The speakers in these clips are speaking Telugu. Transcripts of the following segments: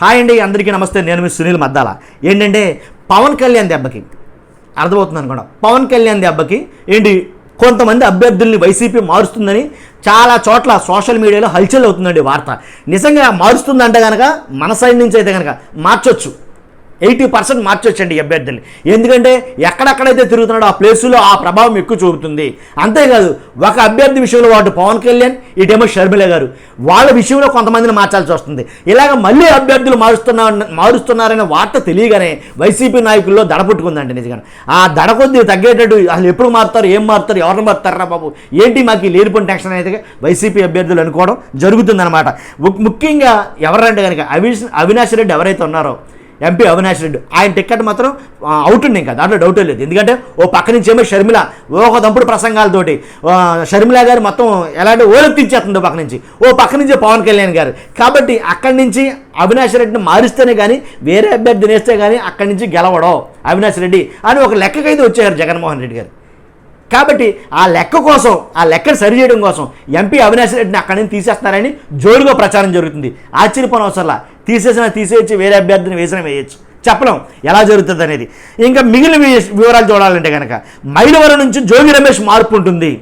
హాయ్ అండి అందరికీ నమస్తే. నేను మీ సునీల్ మద్దాల. ఏంటంటే పవన్ కళ్యాణ్ దెబ్బకి అర్థమవుతుంది అనుకోండి పవన్ కళ్యాణ్ దెబ్బకి ఏంటి కొంతమంది అభ్యర్థుల్ని వైసీపీ మారుస్తుందని చాలా చోట్ల సోషల్ మీడియాలో హల్చల్ అవుతుందండి వార్త. నిజంగా మారుస్తుందంటే కనుక మన సైడ్ నుంచి అయితే కనుక మార్చొచ్చు. ఎయిటీ పర్సెంట్ మార్చొచ్చండి అభ్యర్థులు ఎందుకంటే ఎక్కడెక్కడైతే తిరుగుతున్నాడో ఆ ప్లేసులో ఆ ప్రభావం ఎక్కువ చూపుతుంది. అంతేకాదు ఒక అభ్యర్థి విషయంలో వాటి పవన్ కళ్యాణ్ ఇటేమో షర్మిల గారు. వాళ్ళ విషయంలో కొంతమందిని మార్చాల్సి వస్తుంది. ఇలాగ మళ్ళీ అభ్యర్థులు మారుస్తున్నా మారుస్తున్నారనే వార్త తెలియగానే వైసీపీ నాయకుల్లో దడ పుట్టుకుందండి నిజంగా ఆ దడ కొద్ది తగ్గేటట్టు అసలు ఎప్పుడు మారుతారు ఏం మారుతారు ఎవరిని మారుతారా బాబు? ఏంటి మాకు ఈ లేనిపోయిన టెన్షన్ అయితే వైసీపీ అభ్యర్థులు అనుకోవడం జరుగుతుందన్నమాట. ముఖ్యంగా ఎవరంటే కనుక అవినాష్ అవినాష్ రెడ్డి ఎవరైతే ఉన్నారో ఎంపీ అవినాష్ రెడ్డి. ఆయన టికెట్ మాత్రం అవుట్ ఉంది ఇంకా. దాంట్లో డౌటే లేదు. ఎందుకంటే ఓ పక్క నుంచి ఏమో షర్మిల ఓ దంపుడు ప్రసంగాలతోటి షర్మిల గారు మొత్తం ఎలాంటి ఓలెత్తించేస్తుంది పక్క నుంచి. ఓ పక్క నుంచి పవన్ కళ్యాణ్ గారు. కాబట్టి అక్కడి నుంచి అవినాష్ రెడ్డిని మారిస్తేనే కానీ వేరే అభ్యర్థిని వేస్తే కానీ అక్కడి నుంచి గెలవడం అవినాష్ రెడ్డి అని ఒక లెక్కకైతే వచ్చారు జగన్మోహన్ రెడ్డి గారు. కాబట్టి ఆ లెక్క కోసం ఆ లెక్కను సరిచేయడం కోసం ఎంపీ అవినాష్ రెడ్డిని అక్కడి నుంచి తీసేస్తున్నారని జోరుగా ప్రచారం జరుగుతుంది. ఆశ్చర్యపోనవసరలా. తీసేసిన తీసేయచ్చు వేరే అభ్యర్థిని వేసిన వేయచ్చు. చెప్పలేం ఎలా జరుగుతుంది అనేది. ఇంకా మిగిలిన వివరాలు చూడాలంటే కనుక మైలవరం నుంచి జోగి రమేష్ మార్పు ఉంటుంది.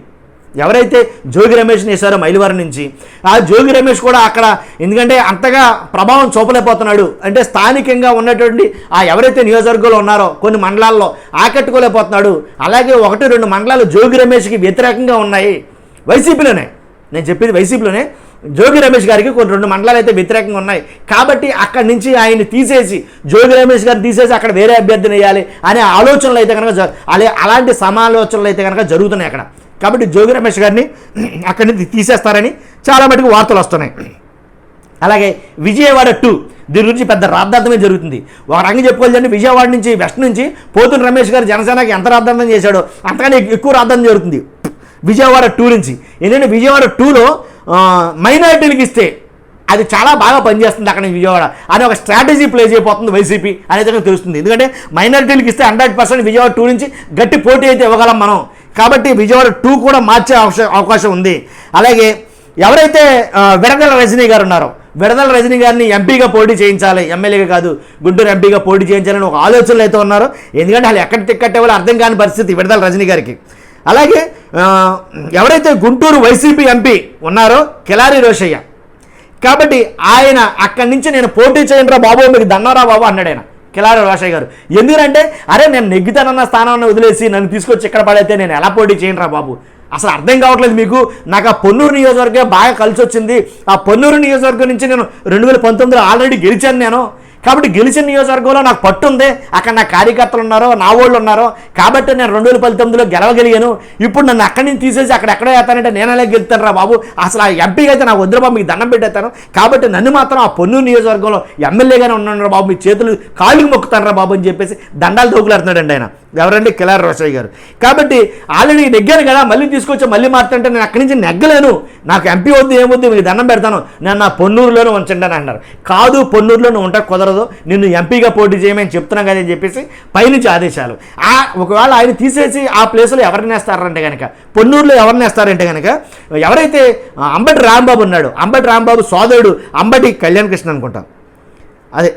ఎవరైతే జోగి రమేష్ని వేశారో మైలవరం నుంచి ఆ జోగి రమేష్ కూడా అక్కడ ఎందుకంటే అంతగా ప్రభావం చూపలేకపోతున్నాడు. అంటే స్థానికంగా ఉన్నటువంటి ఆ ఎవరైతే నియోజకవర్గంలో ఉన్నారో కొన్ని మండలాల్లో ఆకట్టుకోలేకపోతున్నాడు. అలాగే ఒకటి రెండు మండలాలు జోగి రమేష్కి వ్యతిరేకంగా ఉన్నాయి. వైసీపీలోనే నేను చెప్పేది వైసీపీలోనే జోగి రమేష్ గారికి కొన్ని రెండు మండలాలు అయితే వ్యతిరేకంగా ఉన్నాయి. కాబట్టి అక్కడి నుంచి ఆయన్ని తీసేసి జోగి రమేష్ గారిని తీసేసి అక్కడ వేరే అభ్యర్థిని వేయాలి అనే ఆలోచనలు అయితే కనుక జ- అలాంటి సమాలోచనలు అయితే కనుక జరుగుతున్నాయి అక్కడ. కాబట్టి జోగి రమేష్ గారిని అక్కడి నుంచి తీసేస్తారని చాలా మటుకు వార్తలు వస్తున్నాయి. అలాగే విజయవాడ టూ దీని గురించి పెద్ద రాద్ధాంతమే జరుగుతుంది. ఒక రంగు చెప్పుకోవాలంటే విజయవాడ నుంచి వెస్ట్ నుంచి పోతున్న రమేష్ గారు జనసేనకి ఎంత రాద్ధాంతం చేశాడో అంతకన్నా ఎక్కువ రాద్ధాంతం జరుగుతుంది. విజయవాడ టూ నుంచి. ఎందుకంటే విజయవాడ టూలో మైనారిటీలకు ఇస్తే అది చాలా బాగా పనిచేస్తుంది అక్కడ విజయవాడ అని ఒక స్ట్రాటజీ ప్లే చేయబోతుంది వైసీపీ అనేది నాకు తెలుస్తుంది. ఎందుకంటే మైనారిటీలకు ఇస్తే హండ్రెడ్ పర్సెంట్ విజయవాడ టూ నుంచి గట్టి పోటీ అయితే ఇవ్వగలం మనం. కాబట్టి విజయవాడ టూ కూడా మార్చే అవకాశం అవకాశం ఉంది. అలాగే ఎవరైతే విడదల రజనీ గారు ఉన్నారో విడదల రజనీ గారిని ఎంపీగా పోటీ చేయించాలి. ఎమ్మెల్యేగా కాదు గుంటూరు ఎంపీగా పోటీ చేయించాలని ఒక ఆలోచనలు అయితే ఉన్నారో ఎందుకంటే వాళ్ళు ఎక్కడ టిక్కెట్ ఇవ్వాలో అర్థం కాని పరిస్థితి విడదల రజనీ గారికి. అలాగే ఎవరైతే గుంటూరు వైసీపీ ఎంపీ ఉన్నారో కిలారి రోషయ్య. కాబట్టి ఆయన అక్కడి నుంచి నేను పోటీ చేయండిరా బాబు మీకు దన్నారా బాబు అన్నాడు ఆయన కిలారి రోషయ్య గారు. ఎందుకంటే అరే నేను నెగ్గుతానన్న స్థానాన్ని వదిలేసి నన్ను తీసుకొచ్చి ఇక్కడ పడైతే నేను ఎలా పోటీ చేయండిరా బాబు? అసలు అర్థం కావట్లేదు మీకు? నాకు ఆ పొన్నూరు నియోజకవర్గం బాగా కలిసి వచ్చింది ఆ పొన్నూరు నియోజకవర్గం నుంచి నేను రెండు వేల పంతొమ్మిదిలో ఆల్రెడీ గెలిచాను నేను. కాబట్టి గెలిచిన నియోజకవర్గంలో నాకు పట్టు ఉంది. అక్కడ నా కార్యకర్తలు ఉన్నారో నా వాళ్ళు ఉన్నారో. కాబట్టి నేను రెండు వేల పంతొమ్మిదిలో గెలవగలిగాను. ఇప్పుడు నన్ను అక్కడి నుంచి తీసేసి అక్కడ ఎక్కడ వేస్తానంటే నేను అలా గెలుతాను రా బాబు? అసలు ఆ ఎంపీగా అయితే నాకు వద్దురా బాబు మీకు దండం పెట్టేస్తాను. కాబట్టి నన్ను మాత్రం ఆ పొన్నూరు నియోజకవర్గంలో ఎమ్మెల్యేగానే ఉన్నాను రా బాబు మీ చేతులు కాళ్ళకి మొక్కుతాను రా బాబు అని చెప్పేసి దండాలు తోకులాడుతున్నాడండి ఆయన. ఎవరండి కిలార్ రోషయ్య గారు? కాబట్టి ఆల్రెడీ నెగ్గాను కదా మళ్ళీ తీసుకొచ్చి మళ్ళీ మారుతుంటే నేను అక్కడి నుంచి నెగ్గలేను. నాకు ఎంపీ వద్దు ఏమొద్దు మీకు దండం పెడతాను. నేను నా పొన్నూరులోనే ఉంచండి అని అన్నారు. కాదు పొన్నూరులోనే ఉంటా కుదరదు. నిన్ను ఎంపీగా పోటీ చేయమని చెప్తున్నాం కదా అని చెప్పేసి పైనుంచి ఆదేశాలు. ఆ ఒకవేళ ఆయన తీసేసి ఆ ప్లేస్లో ఎవరిని వేస్తారంటే కనుక పొన్నూరులో ఎవరిని వేస్తారంటే కనుక ఎవరైతే అంబటి రాంబాబు ఉన్నాడు అంబటి రాంబాబు సోదరుడు అంబటి కళ్యాణ్ కృష్ణ అనుకుంటాం. అదే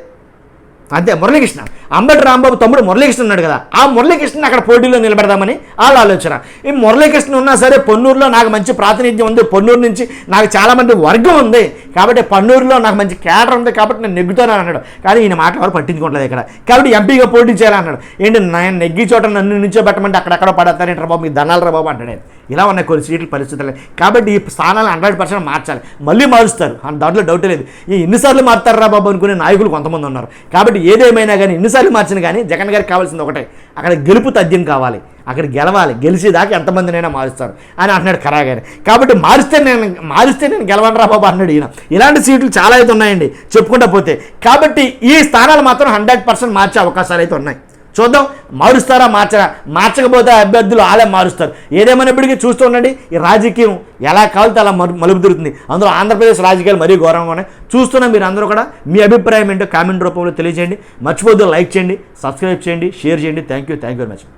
అంతే మురళీకృష్ణ. అంబటి రాంబాబు తమ్ముడు మురళీకృష్ణ ఉన్నాడు కదా ఆ మురళీకృష్ణ అక్కడ పోటీలో నిలబెడదామని వాళ్ళ ఆలోచన. ఈ మురళీకృష్ణ ఉన్నా సరే పొన్నూరులో నాకు మంచి ప్రాతినిధ్యం ఉంది. పొన్నూరు నుంచి నాకు చాలామంది వర్గం ఉంది. కాబట్టి పన్నూరులో నాకు మంచి క్యాడర్ ఉంది కాబట్టి నేను నెగ్గుతాను అన్నాడు. కానీ ఈయన మాట ఎవరు పట్టించుకోవట్లేదు ఇక్కడ. కాబట్టి ఎంపీగా పోటీ చేయాలన్నాడు ఏంటి నేను నెగ్గి చోట నన్ను నుంచోబెట్టమంటే అక్కడెక్కడ పడతారేంటారు బాబు? రాబాబు దండాలు రా బాబు అంటాడు. ఇలా ఉన్నాయి కొన్ని సీట్ల పరిస్థితులు. కాబట్టి ఈ స్థానాలు హండ్రెడ్ పర్సెంట్ మార్చాలి. మళ్ళీ మారుస్తారు. దాంట్లో డౌట్ లేదు. ఈ ఎన్నిసార్లు మారుతారా బాబు అనుకునే నాయకులు కొంతమంది ఉన్నారు. కాబట్టి ఏదేమైనా కానీ ఎన్నిసార్లు మార్చిన కానీ జగన్ గారికి కావాల్సింది ఒకటే. అక్కడ గెలుపు తథ్యం కావాలి. అక్కడ గెలవాలి. గెలిచేదాకా ఎంతమందినైనా మారుస్తారు. అని అంటున్నాడు ఖరాగారు కాబట్టి మారిస్తే నేను మారిస్తే నేను గెలవనరా బాబు అన్నాడు ఈయన. ఇలాంటి సీట్లు చాలా అయితే ఉన్నాయండి. చెప్పుకుంటా పోతే. కాబట్టి ఈ స్థానాలు మాత్రం హండ్రెడ్ పర్సెంట్ మార్చే అవకాశాలు అయితే ఉన్నాయి. చూద్దాం. మారుస్తారా మార్చరా? మార్చకపోతే అభ్యర్థులు ఆలే మారుస్తారు. ఏదేమైనప్పటికీ చూస్తూ ఉండండి ఈ రాజకీయం ఎలా కావాలితే అలా మరు మలుపు తిరుగుతుంది. అందులో ఆంధ్రప్రదేశ్ రాజకీయాలు మరీ ఘోరంగా ఉన్నాయి. చూస్తున్న మీరు అందరూ కూడా మీ అభిప్రాయం ఏంటో కామెంట్ రూపంలో తెలియజేయండి. మర్చిపోద్దు లైక్ చేయండి సబ్స్క్రైబ్ చేయండి షేర్ చేయండి. Thank you thank you very much